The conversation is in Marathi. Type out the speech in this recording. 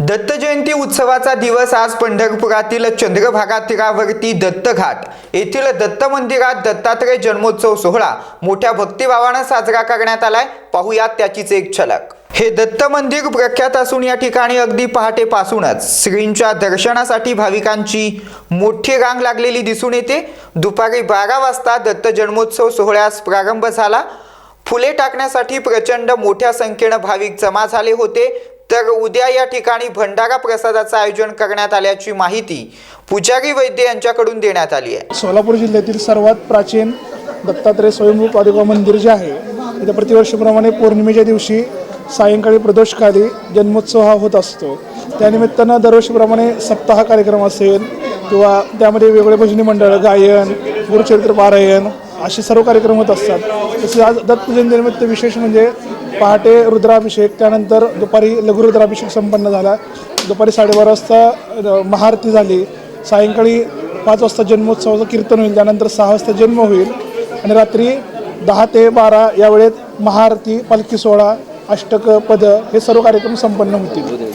दत्त जयंती उत्सवाचा दिवस आज पंढरपुरातील चंद्रभागा तीरावरती दत्तघाट. येथील दत्त मंदिरात दत्तात्रय जन्मोत्सव सोहळा मोठ्या भक्तिभावानं साजरा करण्यात आलाय. पाहूयात त्याचीच एक झलक. हे दत्त मंदिर प्रख्यात असून या ठिकाणी अगदी पहाटेपासूनच श्रींच्या दर्शनासाठी भाविकांची मोठी रांग लागलेली दिसून येते. दुपारी बारा वाजता दत्त जन्मोत्सव सोहळ्यास प्रारंभ झाला. फुले टाकण्यासाठी प्रचंड मोठ्या संख्येनं भाविक जमा झाले होते. तर उद्या या ठिकाणी भंडारा प्रसादाचं आयोजन करण्यात आल्याची माहिती पुजारी वैद्य यांच्याकडून देण्यात आली आहे. सोलापूर जिल्ह्यातील सर्वात प्राचीन दत्तात्रय स्वयंभू पादुका मंदिर जे आहे इथे प्रतिवर्षीप्रमाणे पौर्णिमेच्या दिवशी सायंकाळी प्रदोषकाली जन्मोत्सव हा होत असतो. त्यानिमित्तानं दरवर्षीप्रमाणे सप्ताह कार्यक्रम असेल किंवा त्यामध्ये वेगवेगळे भजनी मंडळ गायन गुरुचरित्र पारायण असे सर्व कार्यक्रम होत असतात. तसेच आज दत्तजयंतीनिमित्त विशेष म्हणजे पहाटे रुद्राभिषेक त्यानंतर दुपारी लघुरुद्राभिषेक संपन्न झाला. दुपारी साडेबारा वाजता महाआरती झाली. सायंकाळी पाच वाजता जन्मोत्सवाचं कीर्तन होईल. त्यानंतर सहा वाजता जन्म होईल. आणि रात्री दहा ते बारा या वेळेत महाआरती पालखी सोहळा अष्टक पद हे सर्व कार्यक्रम संपन्न होतील.